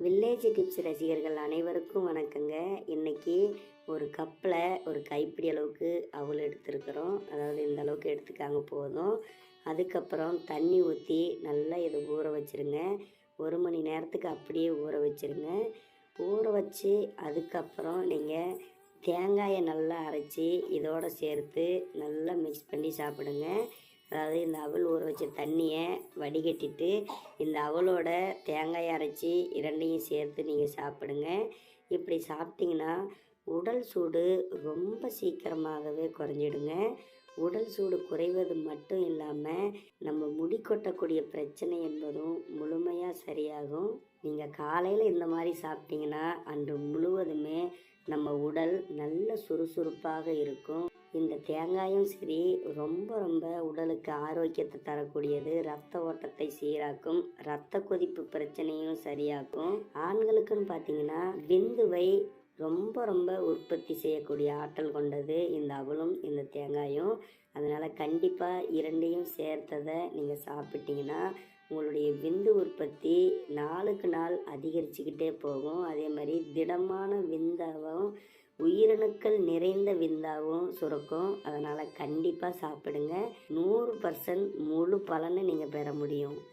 Village tips ரசிகர்கள் அனைவருக்கும் வணக்கங்க. இன்னைக்கு ஒரு கப்பில் ஒரு கைப்பிடி அளவுக்கு அவள் எடுத்துருக்குறோம். அதாவது இந்த அளவுக்கு எடுத்துக்காங்க போதும். அதுக்கப்புறம் தண்ணி ஊற்றி நல்லா இதை ஊற வச்சிருங்க. ஒரு மணி நேரத்துக்கு அப்படியே ஊற வச்சிருங்க. ஊற வச்சு அதுக்கப்புறம் நீங்கள் தேங்காயை நல்லா அரைச்சி இதோடு சேர்த்து நல்லா மிக்ஸ் பண்ணி சாப்பிடுங்க. அதாவது இந்த அவல் ஊற வச்ச தண்ணியை வடிகட்டிட்டு இந்த அவலோட தேங்காய் அரைச்சி இரண்டையும் சேர்த்து நீங்கள் சாப்பிடுங்க. இப்படி சாப்பிட்டிங்கன்னா உடல் சூடு ரொம்ப சீக்கிரமாகவே குறைஞ்சிடுங்க. உடல் சூடு குறைவது மட்டும் இல்லாமல் நம்ம முடி கொட்டக்கூடிய பிரச்சனை என்பதும் முழுமையாக சரியாகும். நீங்கள் காலையில் இந்த மாதிரி சாப்பிட்டீங்கன்னா அன்று முழுவதுமே நம்ம உடல் நல்ல சுறுசுறுப்பாக இருக்கும். இந்த தேங்காயும் சரி ரொம்ப ரொம்ப உடலுக்கு ஆரோக்கியத்தை தரக்கூடியது. ரத்த ஓட்டத்தை சீராக்கும் ரத்த கொதிப்பு பிரச்சனையும் சரியாக்கும். ஆண்களுக்குன்னு பார்த்தீங்கன்னா விந்துவை ரொம்ப ரொம்ப உற்பத்தி செய்யக்கூடிய ஆற்றல் கொண்டது இந்த அவலும் இந்த தேங்காயும். அதனால் கண்டிப்பாக இரண்டையும் சேர்த்ததை நீங்கள் சாப்பிட்டீங்கன்னா உங்களுடைய விந்து உற்பத்தி நாளுக்கு நாள் அதிகரிச்சுக்கிட்டே போகும். அதே மாதிரி திடமான விந்தாவும் உயிரணுக்கள் நிறைந்த விந்தாவும் சுரக்கும். அதனால் கண்டிப்பாக சாப்பிடுங்க. நூறு பர்சன்ட் முழு பலனை நீங்கள் பெற முடியும்.